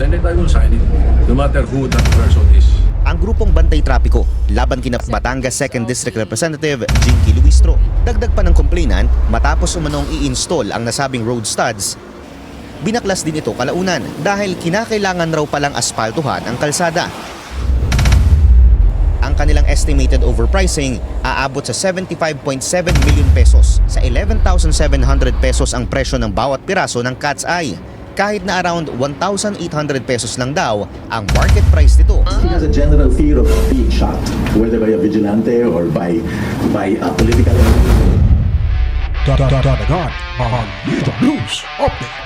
it, I will sign it. No matter who that person is. ang grupong Bantay Trapiko laban kina Batangas 2nd District Representative Jinky Luistro. Dagdag pa ng complainant matapos umanong i-install ang nasabing road studs. Binaklas din ito kalaunan dahil kinakailangan raw palang aspaltuhan ang kalsada. Ang kanilang estimated overpricing aabot sa 75.7 million pesos sa 11,700 pesos ang presyo ng bawat piraso ng cat's eye. Kahit na around 1,800 pesos lang daw ang market price nito. He has a general fear of being shot, whether by a vigilante or by by a political enemy. Dadagan, Mahalita News Update.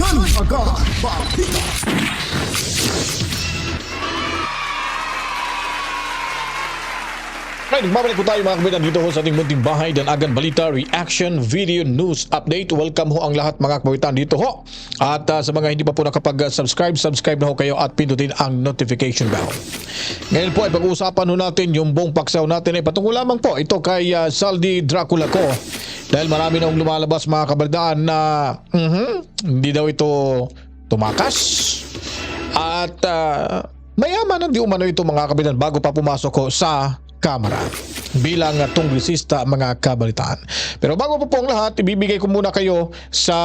Dadagan, Mahalita. Right, magbabalik po tayo mga kabitan dito ho sa ating munting bahay dan agan balita reaction video news update. Welcome ho ang lahat mga kabitan dito ho. At ah, sa mga hindi pa po nakapag-subscribe, subscribe na ho kayo at pindutin ang notification bell. Ngayon po ay pag-uusapan ho natin yung buong paksaw natin ay patungkol lamang po ito kay ah, Saldi Dracula ko. Dahil marami na lumalabas mga kabaldaan na mhm, hindi daw ito tumakas. At ah, mayaman ang di umano ito mga kabitan bago pa pumasok ko sa kamera bilang uh, tunglisista mga kabalitaan. Pero bago pa po ang lahat, ibibigay ko muna kayo sa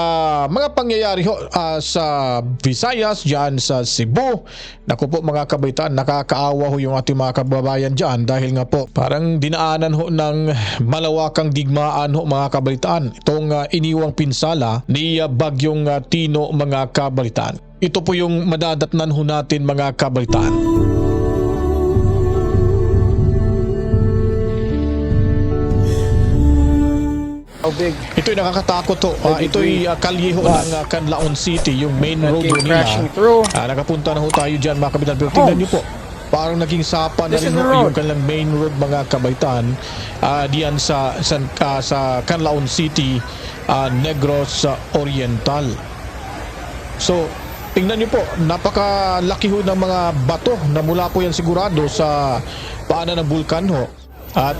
mga pangyayari ah, sa Visayas, dyan sa Cebu. Naku po mga kabalitaan, nakakaawa ho yung ating mga kababayan dyan dahil nga po parang dinaanan ho ng malawakang digmaan ho mga kabalitaan. Itong ah, iniwang pinsala ni ah, Bagyong ah, Tino mga kabalitaan. Ito po yung madadatnan ho natin mga kabalitaan. Ito'y nakakatakot to. Ah, ito'y uh, kalyeho ng uh, Canlaon City, yung main road crashing nila. Ah, nakapunta na ho tayo dyan mga kabitan. Pero tingnan nyo po, parang naging sapa na rin yung kanilang main road mga kabaitan ah, diyan sa, sa, ah, sa Canlaon City, ah, Negros ah, Oriental. So, tingnan nyo po, napakalaki ho ng mga bato na mula po yan sigurado sa paanan ng bulkan ho. At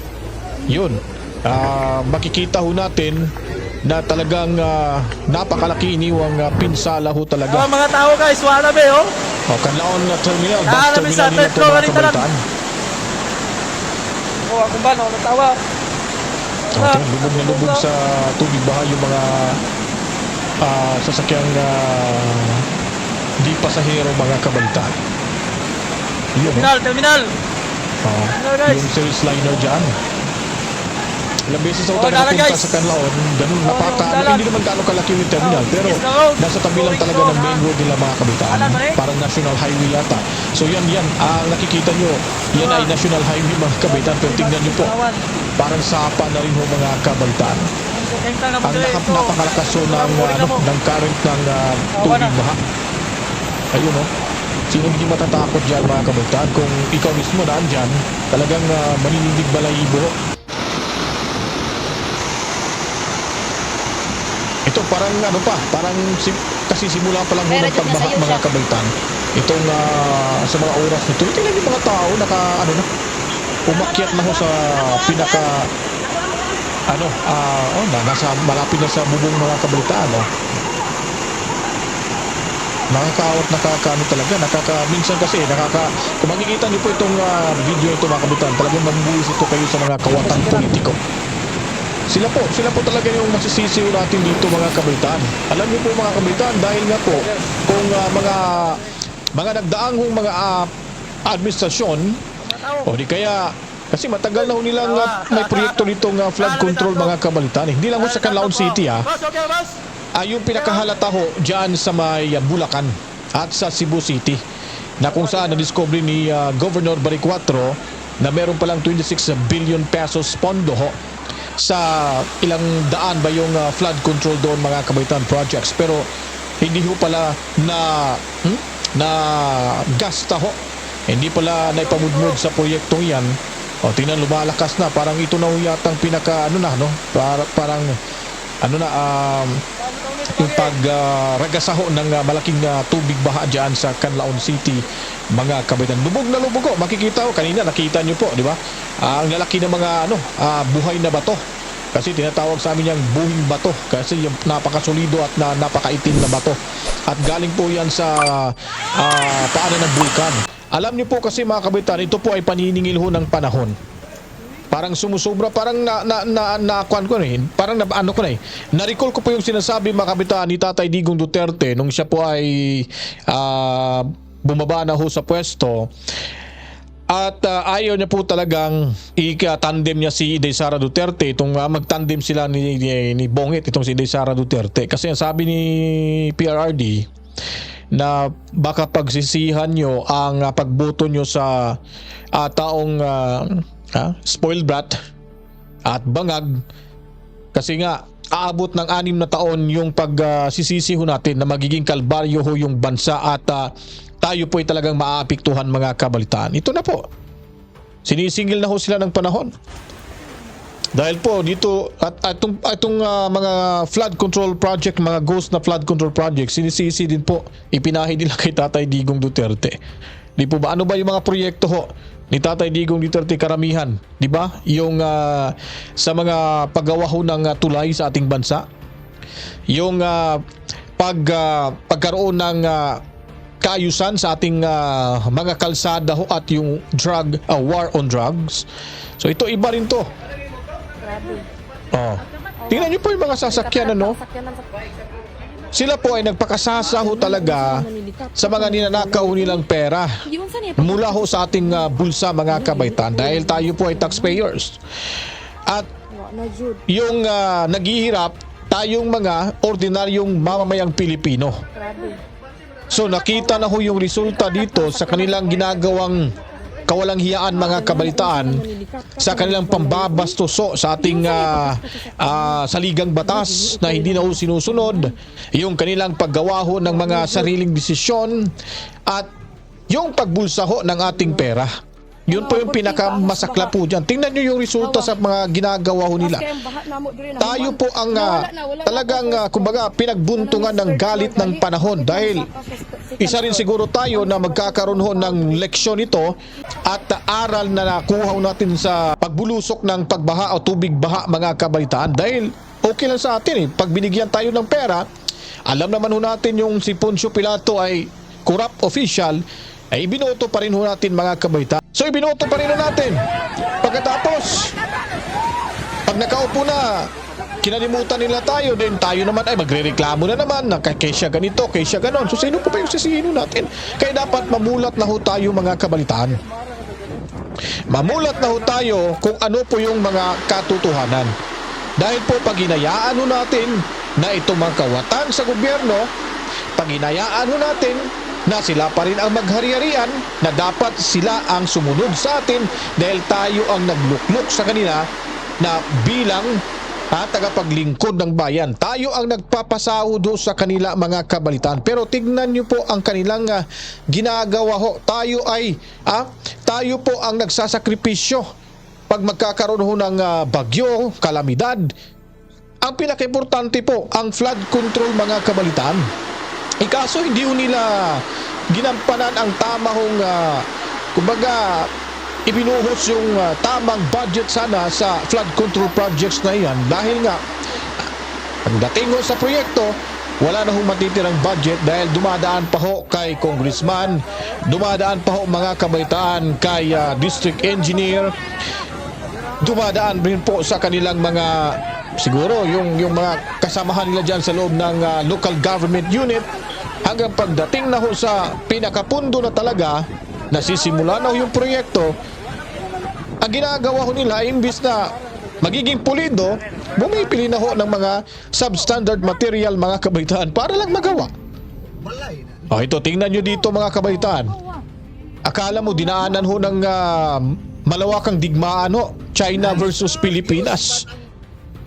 yun, ah, makikita ho natin na talagang ah, napakalaki iniwang ah, pinsala ho Oh, talaga. mga tao guys, wala be oh. O, Canlaon na terminal, bus Ah, terminal sa nila ito mga kabaitan. Oh, ako ba no, natawa. Okay, lubog na lubog sa tubig baha yung mga ah, sasakyang ah, di pasahero mga kabalitan. Yun, oh. Terminal, terminal. Oh, Ano, guys? yung series liner dyan. Ilang beses ako Oh, talaga punta sa Canlaon. Ganun, Oh, napaka, yung dala. hindi naman gaano kalaki yung terminal. Oh, Pero nasa tabi lang talaga ng main road nila mga kabitaan. Parang national highway yata. So yan, yan. Ang nakikita nyo, yan ay national highway mga kabitaan. Pero tingnan nyo po, parang sapa na rin ho mga kabitaan. Ang nakap ito. napakalakas ho ng, ano, ng current ng ah, Tawa tubig na. baha. Ayun oh. Sino hindi matatakot dyan mga kabitaan? Kung ikaw mismo naan dyan, talagang uh, maninindig balayibo ho. Ito parang ano pa, parang sim- kasi simula pa lang ng pagbaha mga kabaitan. Itong ah, sa mga oras nito, tingnan yung mga tao naka ano na, umakyat na ho sa pinaka ano, ah, oh, na, nasa malapit na sa bubong mga kabaitan, oh. Nakakaawat, nakakaano talaga, nakaka, minsan kasi, nakaka, kung makikita niyo po itong ah, video ito mga kabitan, talagang mabubuhis ito kayo sa mga kawatan politiko. Sila po, sila po talaga yung masisisiw natin dito mga kabitan. Alam niyo po mga kabitan, dahil nga po, kung ah, mga, mga nagdaang hong mga ah, administrasyon, o di kaya, kasi matagal na ho nilang ah, may proyekto nitong ah, flood control mga kabalitan. Hindi lang ho sa Canlaon City ha ay yung pinakahalata ho dyan sa may uh, Bulacan at sa Cebu City na kung saan na-discover ni uh, Governor Baricuatro na meron palang 26 billion pesos pondo ho sa ilang daan ba yung uh, flood control doon mga kabaitan projects? Pero hindi ho pala na hmm? na gasta ho. Hindi pala naipamudmud sa proyektong yan o tingnan lumalakas na. Parang ito na yatang pinaka ano na no? Para, parang ano na um, yung pagragasaho ng ah, malaking ah, tubig baha dyan sa Canlaon City mga kabitan lubog na lubog ko makikita ko kanina nakita nyo po di ba? Ah, ang lalaki ng mga ano ah, buhay na bato. Kasi tinatawag sa amin yung buhing bato. Kasi yung napakasulido at na, napakaitim na bato. At galing po yan sa ah, paanan ng bulkan. Alam niyo po kasi mga kabitan, ito po ay paniningil ho ng panahon. Parang sumusubra, parang na, na, na, naakuan ko na eh. Parang na, ano ko na eh. Na-recall ko po yung sinasabi mga kabitan ni Tatay Digong Duterte nung siya po ay ah, bumaba na ho sa pwesto. At ah, ayaw niya po talagang ika-tandem niya si Inday Sara Duterte. Itong ah, mag-tandem sila ni, ni, ni Bongit, itong si Inday Sara Duterte. Kasi ang sabi ni PRRD na baka pagsisihan nyo ang ah, pagboto nyo sa ah, taong ah, ah, spoiled brat at bangag kasi nga aabot ng anim na taon yung pagsisisi ho natin na magiging kalbaryo ho yung bansa at ah, tayo po ay talagang maaapektuhan mga kabalitaan. Ito na po. Sinisingil na ho sila ng panahon. Dahil po dito at atong atong ah, mga flood control project, mga ghost na flood control project, sinisisi din po ipinahi nila kay Tatay Digong Duterte. Di po ba ano ba yung mga proyekto ho ni Tatay Digong Duterte karamihan, di ba? Yung ah, sa mga paggawa ho ng ah, tulay sa ating bansa. Yung ah, pag ah, pagkaroon ng ah, kaayusan sa ating ah, mga kalsada ho at yung drug ah, war on drugs. So ito iba rin to. Oh. Tingnan niyo po yung mga sasakyan ano. Sila po ay nagpakasasa ho talaga sa mga ninanakaw nilang pera mula ho sa ating ah, bulsa mga kabaitan dahil tayo po ay taxpayers. At yung ah, naghihirap tayong mga ordinaryong mamamayang Pilipino. So nakita na ho yung resulta dito sa kanilang ginagawang kawalang hiyaan mga kabalitaan sa kanilang pambabastuso sa ating ah, ah, saligang batas na hindi na sinusunod, yung kanilang paggawa ho ng mga sariling desisyon at yung pagbulsa ho ng ating pera. Yun po yung pinakamasakla po dyan. Tingnan nyo yung resulta sa mga ginagawa ho nila. Tayo po ang ah, talagang ah, kumbaga pinagbuntungan ng galit ng panahon dahil isa rin siguro tayo na magkakaroon ho ng leksyon ito at aral na nakuha natin sa pagbulusok ng pagbaha o tubig baha mga kabalitaan. Dahil okay lang sa atin eh. Pag binigyan tayo ng pera, alam naman ho natin yung si Poncio Pilato ay corrupt official, ay ibinoto pa rin ho natin mga kabalitaan. So ibinoto pa rin ho natin. Pagkatapos, pag nakaupo na, kinalimutan nila tayo, then tayo naman ay magrereklamo na naman na kay kay siya ganito, kay siya ganon. So sino po ba yung sisihin ho natin? Kaya dapat mamulat na ho tayo mga kabalitaan. Mamulat na ho tayo kung ano po yung mga katotohanan. Dahil po pag hinayaan ho natin na itong mga kawatan sa gobyerno, pag hinayaan ho natin na sila pa rin ang maghari-harian na dapat sila ang sumunod sa atin dahil tayo ang naglukluk sa kanila na bilang ha, tagapaglingkod ng bayan. Tayo ang nagpapasahod ho sa kanila mga kabalitaan. Pero tignan niyo po ang kanilang ah, ginagawa ho. Tayo ay ah, tayo po ang nagsasakripisyo pag magkakaroon ho ng ah, bagyo, kalamidad. Ang pinaka-importante po, ang flood control mga kabalitaan. Ikaso hindi ho nila ginampanan ang tama hong ah, kumbaga ibinuhos yung ah, tamang budget sana sa flood control projects na iyan dahil nga pagdating ho sa proyekto wala na hong matitirang budget dahil dumadaan pa ho kay congressman, dumadaan pa ho mga kabaitaan kay ah, district engineer, dumadaan rin po sa kanilang mga siguro yung yung mga kasamahan nila diyan sa loob ng ah, local government unit hanggang pagdating na ho sa pinakapundo na talaga nasisimula na ho yung proyekto ang ginagawa ho nila imbis na magiging pulido bumipili na ho ng mga substandard material mga kabaitaan para lang magawa Oh, ito tingnan nyo dito mga kabaitaan akala mo dinaanan ho ng ah, malawakang digmaan ho China versus Pilipinas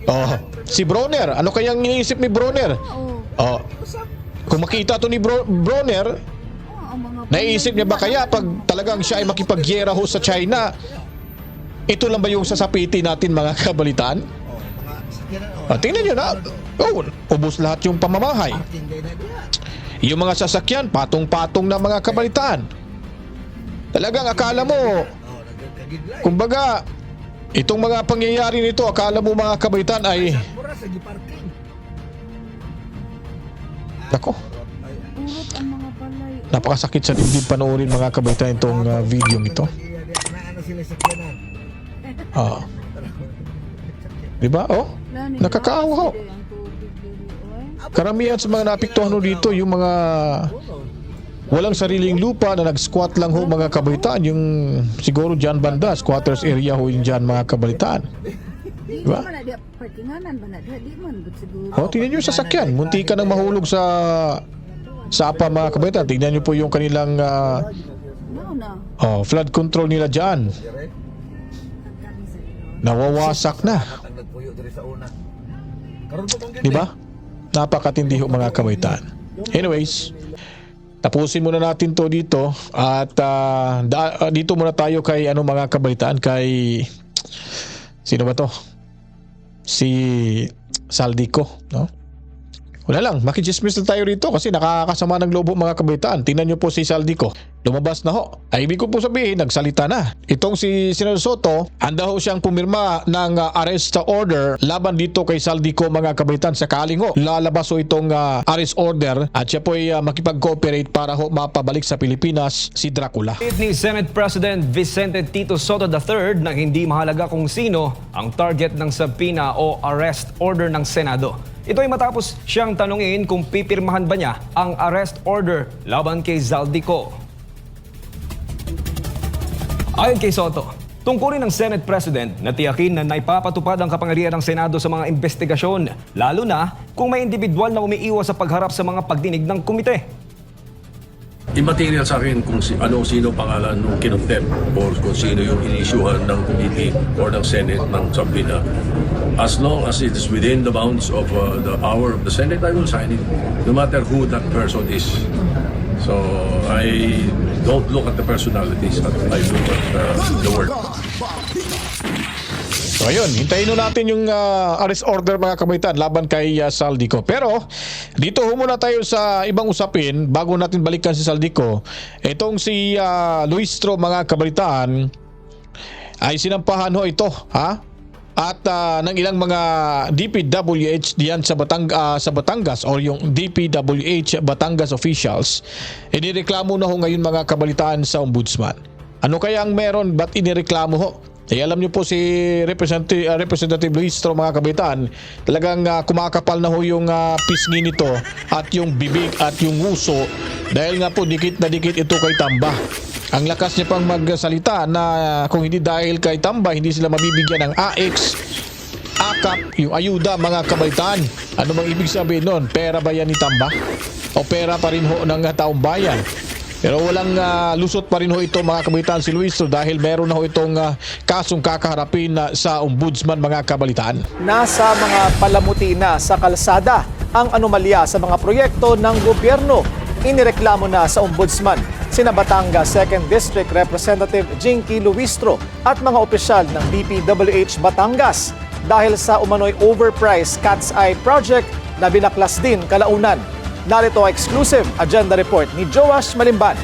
Oh, si Bronner, ano kayang iniisip ni Bronner? Oh. Kung makita to ni Bro- Bronner, naiisip niya ba kaya pag talagang siya ay makipagyera ho sa China, ito lang ba yung sasapiti natin mga kabalitaan? Ah, tingnan nyo na. Oh, ubos lahat yung pamamahay. Yung mga sasakyan, patong-patong na mga kabalitaan. Talagang akala mo, kumbaga, itong mga pangyayari nito, akala mo mga kabalitaan ay... Nako. Napakasakit sa dibdib panoorin mga kabaitan itong uh, video ito. Ah. Di ba? Oh, nakakaawa ho. Karamihan sa mga napiktuhan dito, yung mga walang sariling lupa na nag-squat lang ho mga kabalitaan. Yung siguro dyan banda, squatters area ho yung dyan mga kabalitaan. Di Diba? man na dia parkinganan ba na dia di man gud siguro. O, tingnan nyo yung sasakyan. Munti ka nang mahulog sa sapa mga kabalitaan. Tingnan nyo po yung kanilang ah, oh, flood control nila dyan. Nawawasak na. Di ba? Napakatindi ho mga kabaitan. Anyways, tapusin muna natin to dito at ah, da- ah, dito muna tayo kay ano mga kabaitan kay sino ba to? Si Saldico, no? Wala lang, makichismis na tayo rito kasi nakakasama ng lobo mga kabaitaan. Tingnan nyo po si Saldico. Lumabas na ho. Ay ibig ko po sabihin, nagsalita na. Itong si Senador Soto, anda ho siyang pumirma ng uh, arrest order laban dito kay Saldico mga kabaitan. Sakaling ho, lalabas ho itong uh, arrest order at siya po ay uh, makipag-cooperate para ho mapabalik sa Pilipinas si Dracula. ni Senate President Vicente Tito Soto III na hindi mahalaga kung sino ang target ng subpoena o arrest order ng Senado. Ito ay matapos siyang tanungin kung pipirmahan ba niya ang arrest order laban kay Zaldico. Ayon kay Soto, tungkulin ng Senate President na tiyakin na naipapatupad ang kapangyarihan ng Senado sa mga investigasyon, lalo na kung may individual na umiiwas sa pagharap sa mga pagdinig ng komite. Immaterial sa akin kung si, ano sino pangalan ng kinontempt or kung sino yung inisyuhan ng committee or ng Senate ng subpoena. As long as it is within the bounds of uh, the hour of the Senate, I will sign it, no matter who that person is. So I don't look at the personalities, I look at uh, the work. So ayun, hintayin nun natin yung ah, arrest order mga kabaitan laban kay ah, Saldico. Pero dito ho muna tayo sa ibang usapin bago natin balikan si Saldico. Itong si ah, Luistro mga kabaitan ay sinampahan ho ito, ha? At ah, ng ilang mga DPWH diyan sa Batang ah, sa Batangas or yung DPWH Batangas officials, inireklamo na ho ngayon mga kabalitaan sa ombudsman. Ano kaya ang meron ba't inireklamo ho? Eh, alam niyo po si Representative, uh, Representative Luistro mga kabitan, talagang ah, kumakapal na ho yung ah, pisngi nito at yung bibig at yung nguso dahil nga po dikit na dikit ito kay Tamba. Ang lakas niya pang magsalita na kung hindi dahil kay Tamba, hindi sila mabibigyan ng AX, akap, yung ayuda mga kabaitan. Ano bang ibig sabihin nun? Pera ba yan ni Tamba? O pera pa rin ho ng ah, taong bayan? Pero walang ah, lusot pa rin ho ito mga kabalitaan si Luis dahil meron na ho itong ah, kasong kakaharapin na sa ombudsman mga kabalitaan. nasa mga palamuti na sa kalsada ang anomalya sa mga proyekto ng gobyerno. Inireklamo na sa ombudsman sina Batangas 2nd District Representative Jinky Luistro at mga opisyal ng DPWH Batangas dahil sa umano'y overpriced Cat's Eye project na binaklas din kalaunan. Narito ang exclusive agenda report ni Joash Malimban.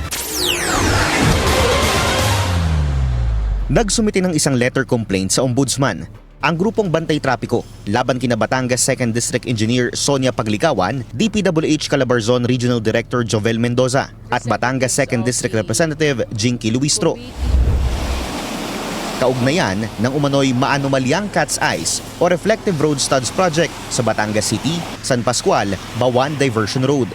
Nagsumiti ng isang letter complaint sa ombudsman ang grupong Bantay Trapiko laban kina Batangas 2nd District Engineer Sonia Paglikawan, DPWH Calabarzon Regional Director Jovel Mendoza at Batangas 2nd District Representative Jinky Luistro. Kaugnayan ng umano'y maanomalyang Cat's Eyes o Reflective Road Studs Project sa Batangas City, San Pascual, Bawan Diversion Road.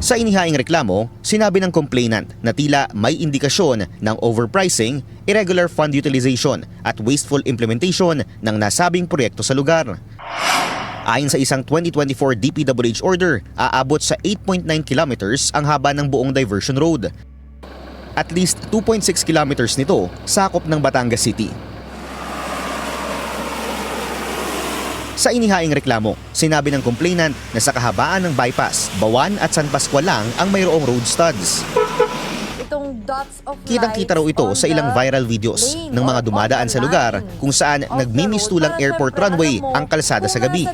Sa inihaing reklamo, sinabi ng complainant na tila may indikasyon ng overpricing, irregular fund utilization at wasteful implementation ng nasabing proyekto sa lugar. Ayon sa isang 2024 DPWH order, aabot sa 8.9 kilometers ang haba ng buong diversion road. At least 2.6 kilometers nito sakop ng Batangas City. Sa inihaing reklamo, sinabi ng complainant na sa kahabaan ng bypass, Bawan at San Pascual lang ang mayroong road studs. Itong dots of Kitang-kita raw ito sa ilang viral videos ng mga dumadaan sa lugar kung saan nagmimistulang airport runway ang kalsada sa gabi.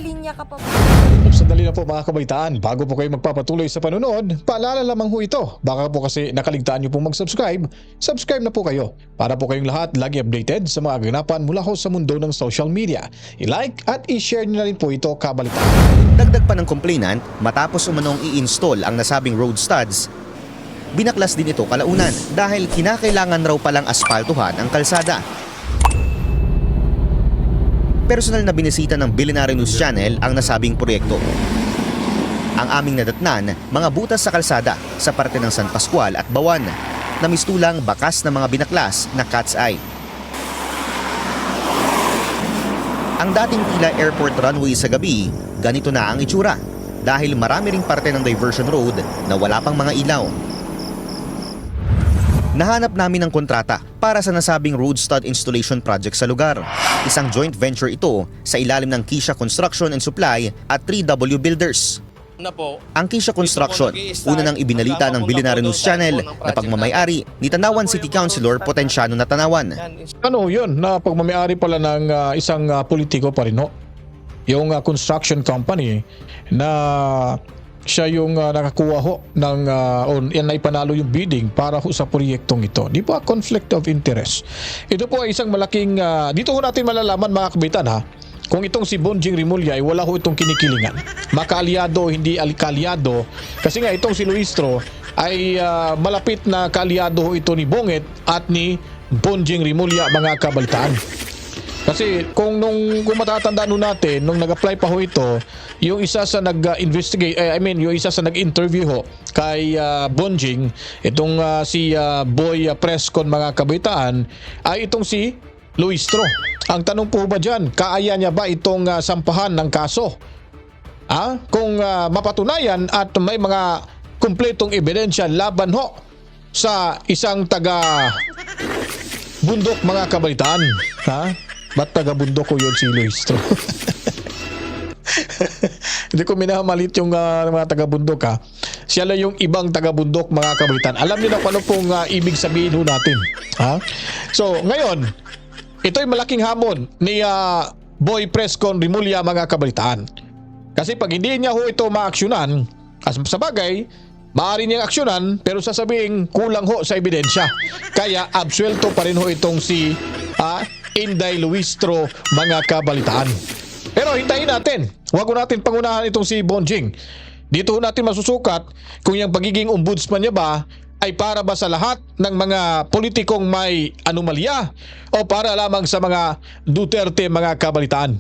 Sandali na po mga kabaitaan, bago po kayo magpapatuloy sa panonood, paalala lamang ho ito. Baka po kasi nakaligtaan nyo pong mag-subscribe, subscribe na po kayo para po kayong lahat lagi updated sa mga ganapan mula ho sa mundo ng social media. I-like at i-share nyo na rin po ito kabalitaan. Dagdag pa ng complainant, matapos umanong i-install ang nasabing road studs, binaklas din ito kalaunan dahil kinakailangan raw palang aspaltuhan ang kalsada. Personal na binisita ng Billionaire News Channel ang nasabing proyekto. Ang aming nadatnan, mga butas sa kalsada sa parte ng San Pascual at Bawan, na mistulang bakas ng mga binaklas na cat's eye. Ang dating tila airport runway sa gabi, ganito na ang itsura dahil marami ring parte ng diversion road na wala pang mga ilaw. Nahanap namin ang kontrata para sa nasabing road stud installation project sa lugar. Isang joint venture ito sa ilalim ng Kisha Construction and Supply at 3W Builders. Na po. Ang Kisha Construction, una nang ibinalita ng Billionaire News Channel na pagmamayari ni Tanawan City Councilor Potensyano na Tanawan. Ano yun, na pagmamayari pala ng ah, isang ah, politiko pa rin ho. Yung ah, construction company na siya yung ah, nakakuha ho ng uh, o yan ay panalo yung bidding para ho sa proyektong ito. Di ba conflict of interest? Ito po ay isang malaking ah, dito ho natin malalaman mga kabitan ha kung itong si Bonjing Rimulya ay wala ho itong kinikilingan. Makaalyado, hindi alikalyado. Kasi nga itong si Luistro ay ah, malapit na kaalyado ho ito ni Bonget at ni Bonjing Rimulya mga kabalitaan. Kasi kung nung kung matatandaan ho natin, nung nag-apply pa ho ito, yung isa sa nag-investigate, eh, I mean, yung isa sa nag-interview ho kay ah, Bonjing, itong ah, si ah, Boy ah, Prescon mga kabitaan, ay itong si Luistro. Ang tanong po ba dyan, kaaya niya ba itong ah, sampahan ng kaso? Ah, kung ah, mapatunayan at may mga kumpletong ebidensya laban ho sa isang taga bundok mga kabalitaan. Ha? Ba't taga bundok ko yun si Luistro? Hindi ko minamalit yung ah, mga taga bundok ha. Siya lang yung ibang taga bundok mga kabalitaan. Alam niyo na kung ano pong ah, ibig sabihin ho natin. Ha? So, ngayon, ito ay malaking hamon ni ah, Boy Prescon Rimulya mga kabalitaan. Kasi pag hindi niya ho ito maaksyonan, as sa bagay, maaari niyang aksyonan pero sasabihin kulang ho sa ebidensya. Kaya absuelto pa rin ho itong si ah, Inday Luistro mga kabalitaan. Pero hintayin natin. Huwag natin pangunahan itong si Bonjing. Dito natin masusukat kung yung pagiging ombudsman niya ba ay para ba sa lahat ng mga politikong may anomalya o para lamang sa mga Duterte mga kabalitaan.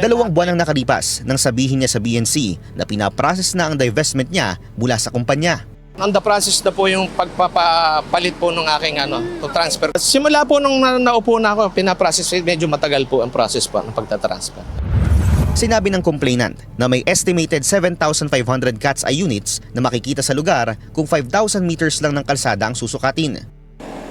Dalawang buwan ang nakalipas nang sabihin niya sa BNC na pinaprocess na ang divestment niya mula sa kumpanya. On the process na po yung pagpapalit po ng aking ano, to transfer. Simula po nung na, naupo na ako, pinaprocess, medyo matagal po ang process po ng pagtatransfer. Sinabi ng complainant na may estimated 7,500 cat's eye units na makikita sa lugar kung 5,000 meters lang ng kalsada ang susukatin.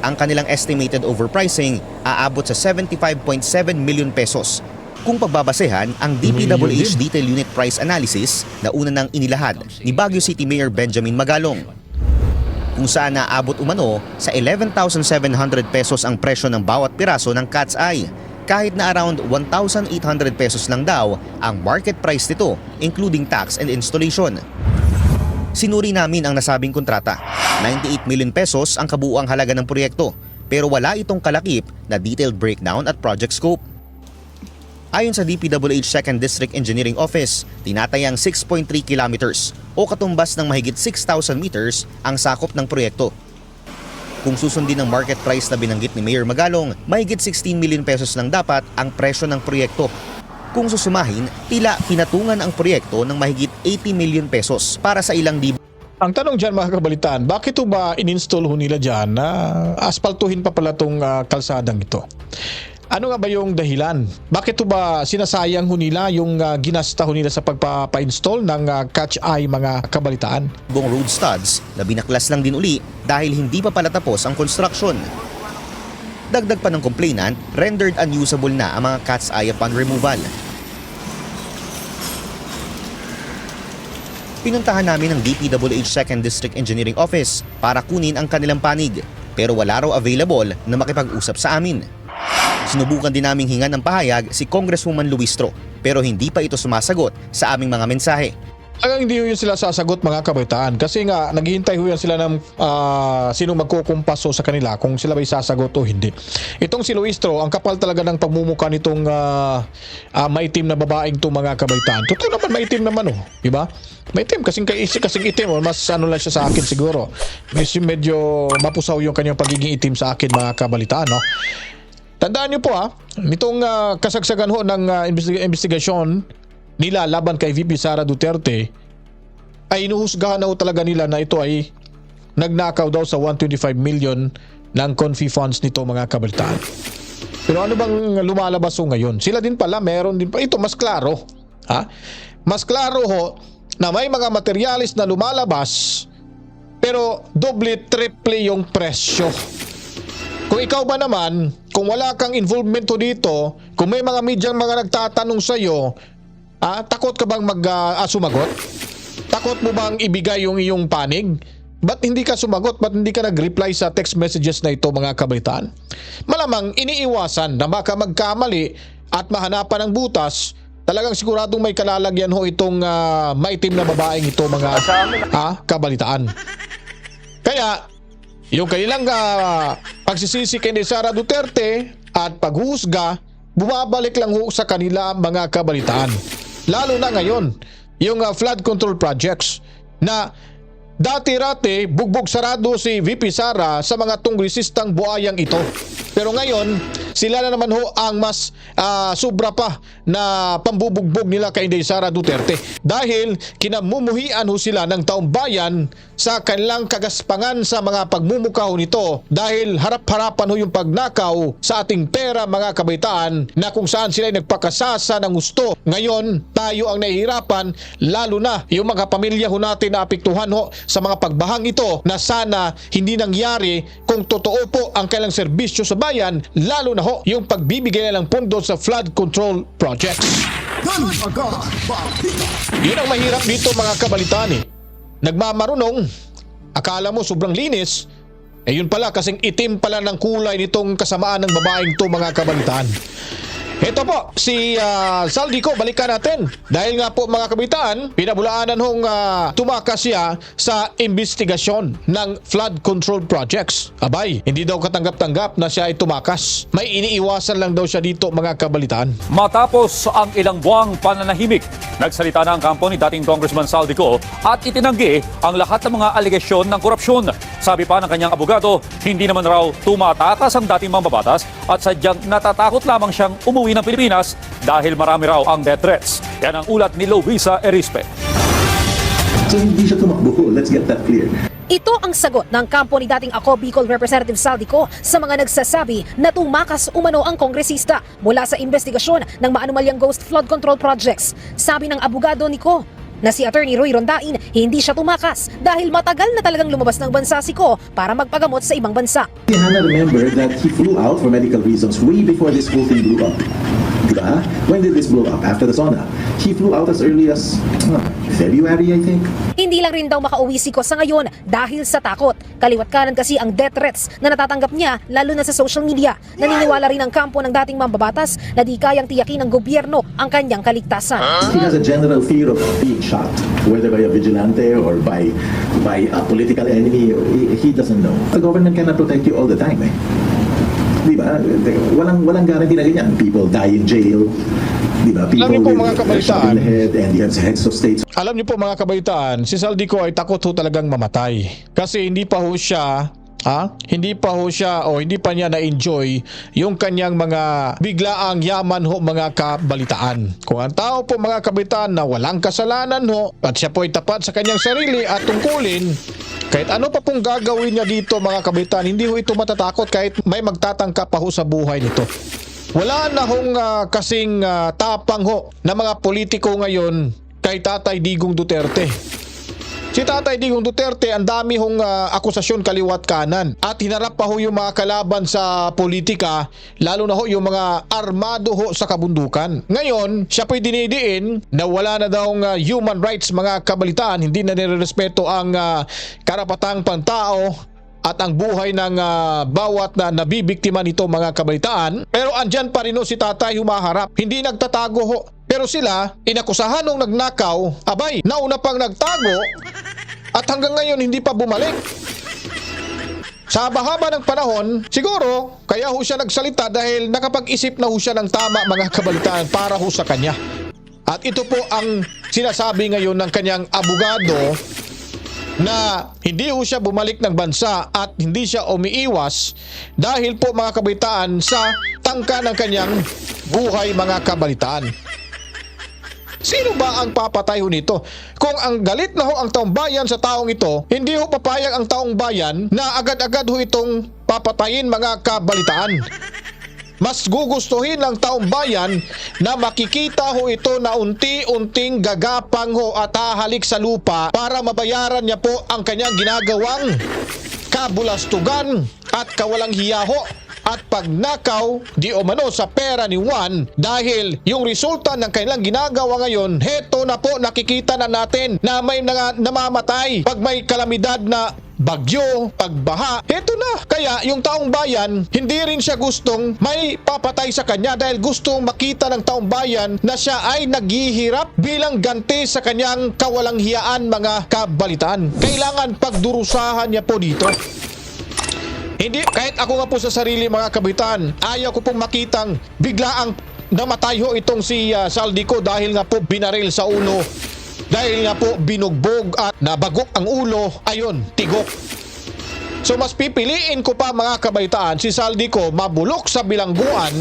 Ang kanilang estimated overpricing aabot sa 75.7 million pesos kung pagbabasehan ang DPWH Detail Unit Price Analysis na una nang inilahad ni Baguio City Mayor Benjamin Magalong. Kung saan naabot umano sa 11,700 pesos ang presyo ng bawat piraso ng cat's eye kahit na around 1,800 pesos lang daw ang market price nito including tax and installation. Sinuri namin ang nasabing kontrata. 98 million pesos ang kabuuang halaga ng proyekto pero wala itong kalakip na detailed breakdown at project scope. Ayon sa DPWH 2nd District Engineering Office, tinatayang 6.3 kilometers o katumbas ng mahigit 6,000 meters ang sakop ng proyekto. Kung susundin ang market price na binanggit ni Mayor Magalong, mahigit 16 million pesos lang dapat ang presyo ng proyekto. Kung susumahin, tila kinatungan ang proyekto ng mahigit 80 million pesos para sa ilang libo Ang tanong dyan mga kabalitaan, bakit ba in-install ho nila dyan na aspaltuhin pa pala itong kalsadang ito? Ano nga ba yung dahilan? Bakit ba sinasayang ho nila yung ah, ginasta nila sa pagpapa-install ng ah, catch eye mga kabalitaan? buong road studs na binaklas lang din uli dahil hindi pa pala tapos ang construction. Dagdag pa ng complainant, rendered unusable na ang mga cat's eye upon removal. Pinuntahan namin ang DPWH 2nd District Engineering Office para kunin ang kanilang panig pero wala raw available na makipag-usap sa amin. Sinubukan din naming hingan ng pahayag si Congresswoman Luistro pero hindi pa ito sumasagot sa aming mga mensahe. Hanggang hindi yun sila sasagot mga kabaitaan kasi nga naghihintay ho yan sila ng ah, sino magkukumpaso sa kanila kung sila ba'y sasagot o hindi. Itong si Luistro, ang kapal talaga ng pagmumuka nitong ah, ah, maitim na babaeng to mga kabaitaan. Totoo naman maitim naman oh, di ba? Maitim kasing kaisi kasing itim oh, mas ano lang siya sa akin siguro. Medyo, medyo mapusaw yung kanyang pagiging itim sa akin mga kabalitaan no. Tandaan niyo po ha, nitong ah, kasagsagan ho ng ah, investiga- investigasyon nila laban kay VP Sara Duterte ay inuhusgahan na ho talaga nila na ito ay nagnakaw daw sa 125 million ng confi funds nito mga kabalitaan. Pero ano bang lumalabas ho ngayon? Sila din pala, meron din pa. Ito mas klaro. Ha? Mas klaro ho na may mga materialis na lumalabas pero doble triple yung presyo. Kung ikaw ba naman, kung wala kang involvement dito, kung may mga medyang mga nagtatanong sa iyo, ah, takot ka bang mag ah, ah, sumagot? Takot mo bang ibigay yung iyong panig? Ba't hindi ka sumagot? Ba't hindi ka nag-reply sa text messages na ito mga kabalitaan? Malamang iniiwasan na baka magkamali at mahanapan ng butas Talagang siguradong may kalalagyan ho itong ah, maitim na babaeng ito mga ah, kabalitaan. Kaya yung kanilang ah, pagsisisi kay ni Sara Duterte at paghusga, bumabalik lang ho sa kanila mga kabalitaan. Lalo na ngayon, yung ah, flood control projects na dati-rati bugbog sarado si VP Sara sa mga tungrisistang buayang ito. Pero ngayon, sila na naman ho ang mas ah, sobra pa na pambubugbog nila kay Inday Sara Duterte. Dahil kinamumuhian ho sila ng taong bayan sa kanilang kagaspangan sa mga pagmumukaw nito dahil harap-harapan ho yung pagnakaw sa ating pera mga kabaitaan na kung saan sila nagpakasasa ng gusto. Ngayon, tayo ang nahihirapan lalo na yung mga pamilya ho natin na apektuhan ho sa mga pagbahang ito na sana hindi nangyari kung totoo po ang kailang serbisyo sa bayan lalo na ho yung pagbibigay ng pondo sa flood control projects. Yun ang mahirap dito mga kabalitaan eh. Nagmamarunong, akala mo sobrang linis, eh yun pala kasing itim pala ng kulay nitong kasamaan ng babaeng to mga kabalitaan. Ito po, si ah, Saldico, balikan natin. Dahil nga po mga kabitaan, pinabulaanan hong ah, tumakas siya sa investigasyon ng flood control projects. Abay, hindi daw katanggap-tanggap na siya ay tumakas. May iniiwasan lang daw siya dito mga kabalitaan. Matapos ang ilang buwang pananahimik, nagsalita na ang kampo ni dating Congressman Saldico at itinanggi ang lahat ng mga alegasyon ng korupsyon. Sabi pa ng kanyang abogado, hindi naman raw tumatakas ang dating mambabatas at sadyang natatakot lamang siyang umuwi ng Pilipinas dahil marami raw ang death threats. Yan ang ulat ni Lovisa Erispe. So hindi siya tumakbo. Let's get that clear. Ito ang sagot ng kampo ni dating ako Bicol Representative Saldico sa mga nagsasabi na tumakas umano ang kongresista mula sa investigasyon ng maanumalyang ghost flood control projects. Sabi ng abogado ni Ko na si Attorney Roy Rondain hindi siya tumakas dahil matagal na talagang lumabas ng bansa si Ko para magpagamot sa ibang bansa. Hannah remember that he flew out for medical reasons way before this whole thing blew up. Diba? When did this blow up? After the sauna. He flew out as early as uh, February, I think. Hindi lang rin daw makauwi si Ko sa ngayon dahil sa takot. Kaliwat kanan kasi ang death threats na natatanggap niya lalo na sa social media. Naniniwala rin ang kampo ng dating mambabatas na di kayang tiyakin ng gobyerno ang kanyang kaligtasan. He has a general fear of being shot, whether by a vigilante or by by a political enemy. He, he doesn't know. The government cannot protect you all the time. Eh. Ba? Walang, walang guarantee na ganyan. People die in jail. Di ba? People niyo po, mga kabalitaan. head and you have heads of states Alam niyo po mga kabaitaan, si Saldico ay takot ho talagang mamatay. Kasi hindi pa ho siya Ha? Hindi pa ho siya o hindi pa niya na-enjoy yung kanyang mga biglaang yaman ho mga kabalitaan. Kung ang tao po mga kabitaan na walang kasalanan ho at siya po ay tapat sa kanyang sarili at tungkulin, kahit ano pa pong gagawin niya dito mga kabitaan, hindi ho ito matatakot kahit may magtatangka pa ho sa buhay nito. Wala na hong ah, kasing ah, tapang ho na mga politiko ngayon kay Tatay Digong Duterte. Si Tatay Digong Duterte, ang dami hong ah, akusasyon kaliwat kanan at hinarap pa ho yung mga kalaban sa politika, lalo na ho yung mga armado ho sa kabundukan. Ngayon, siya po'y dinidiin na wala na daw ah, human rights mga kabalitaan, hindi na nirerespeto ang ah, karapatang pantao at ang buhay ng ah, bawat na nabibiktima nito mga kabalitaan. Pero andyan pa rin ho si tatay humaharap. Hindi nagtatago ho. Pero sila, inakusahan nung nagnakaw, abay, nauna pang nagtago at hanggang ngayon hindi pa bumalik. Sa haba-haba ng panahon, siguro, kaya ho siya nagsalita dahil nakapag-isip na ho siya ng tama mga kabalitaan para ho sa kanya. At ito po ang sinasabi ngayon ng kanyang abogado na hindi ho siya bumalik ng bansa at hindi siya umiiwas dahil po mga kabalitaan sa tangka ng kanyang buhay mga kabalitaan. Sino ba ang papatay ho nito? Kung ang galit na ho ang taong bayan sa taong ito, hindi ho papayag ang taong bayan na agad-agad ho itong papatayin mga kabalitaan. Mas gugustuhin ng taong bayan na makikita ho ito na unti-unting gagapang ho at hahalik sa lupa para mabayaran niya po ang kanyang ginagawang kabulastugan at kawalang hiya ho at pagnakaw di umano sa pera ni Juan dahil yung resulta ng kanilang ginagawa ngayon, heto na po nakikita na natin na may mga namamatay pag may kalamidad na bagyo, pagbaha, heto na. Kaya yung taong bayan, hindi rin siya gustong may papatay sa kanya dahil gustong makita ng taong bayan na siya ay naghihirap bilang ganti sa kanyang kawalang hiyaan mga kabalitaan. Kailangan pagdurusahan niya po dito. Hindi, kahit ako nga po sa sarili mga kabitan, ayaw ko pong makitang biglaang namatay ho itong si uh, Saldico dahil nga po binaril sa ulo. Dahil nga po binugbog at nabagok ang ulo, ayun, tigok. So mas pipiliin ko pa mga kabaitaan si Saldico mabulok sa bilangguan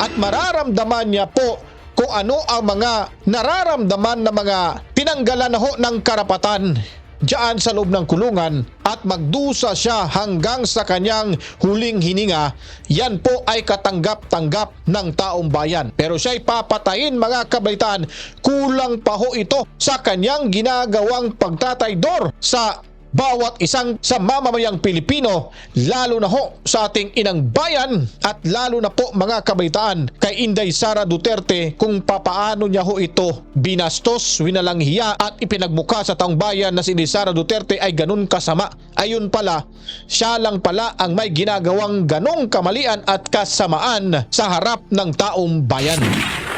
at mararamdaman niya po kung ano ang mga nararamdaman ng mga tinanggalan na ho ng karapatan diyan sa loob ng kulungan at magdusa siya hanggang sa kanyang huling hininga, yan po ay katanggap-tanggap ng taong bayan. Pero siya'y papatayin mga kabaitan, kulang pa ho ito sa kanyang ginagawang pagtataydor sa bawat isang sa mamamayang Pilipino, lalo na ho sa ating inang bayan at lalo na po mga kabaitaan kay Inday Sara Duterte kung papaano niya ho ito binastos, winalang hiya at ipinagmukha sa taong bayan na si Inday Sara Duterte ay ganun kasama. Ayun pala, siya lang pala ang may ginagawang ganong kamalian at kasamaan sa harap ng taong bayan.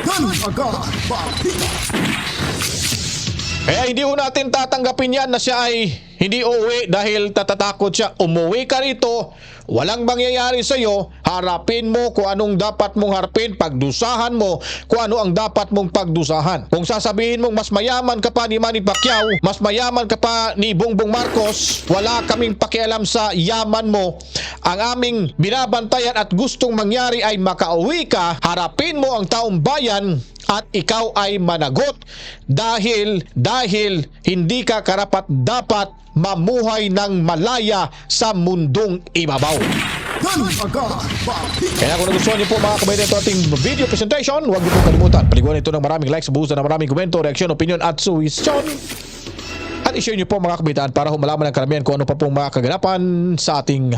Balita. Kaya hindi ho natin tatanggapin yan na siya ay hindi uuwi dahil tatatakot siya. Umuwi ka rito, walang mangyayari sa iyo, harapin mo kung anong dapat mong harapin, pagdusahan mo kung ano ang dapat mong pagdusahan. Kung sasabihin mong mas mayaman ka pa ni Manny Pacquiao, mas mayaman ka pa ni Bongbong Marcos, wala kaming pakialam sa yaman mo. Ang aming binabantayan at gustong mangyari ay makauwi ka, harapin mo ang taong bayan at ikaw ay managot dahil dahil hindi ka karapat dapat mamuhay ng malaya sa mundong ibabaw. Kaya kung nagustuhan niyo po mga kabaitan ito ating video presentation, huwag niyo po kalimutan. Paliguan ito ng maraming likes, buhusan ng maraming komento, reaksyon, opinion at suwisyon. At i-share niyo po mga kabitaan para humalaman ng karamihan kung ano pa pong mga kaganapan sa ating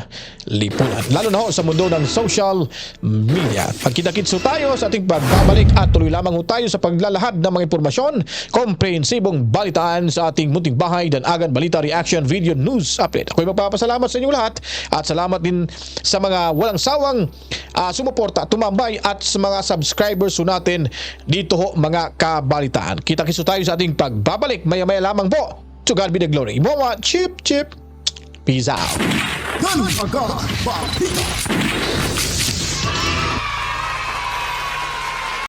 lipunan. Lalo na ho sa mundo ng social media. Pagkita-kitso tayo sa ating pagbabalik at tuloy lamang ho tayo sa paglalahad ng mga impormasyon, komprehensibong balitaan sa ating munting bahay dan agan balita reaction video news update. Ako'y magpapasalamat sa inyo lahat at salamat din sa mga walang sawang ah, sumuporta, tumambay at sa mga subscribers ho natin dito ho mga kabalitaan. Kita-kitso tayo sa ating pagbabalik maya-maya lamang po. To God be the glory. Mwa, chip, chip. Peace out.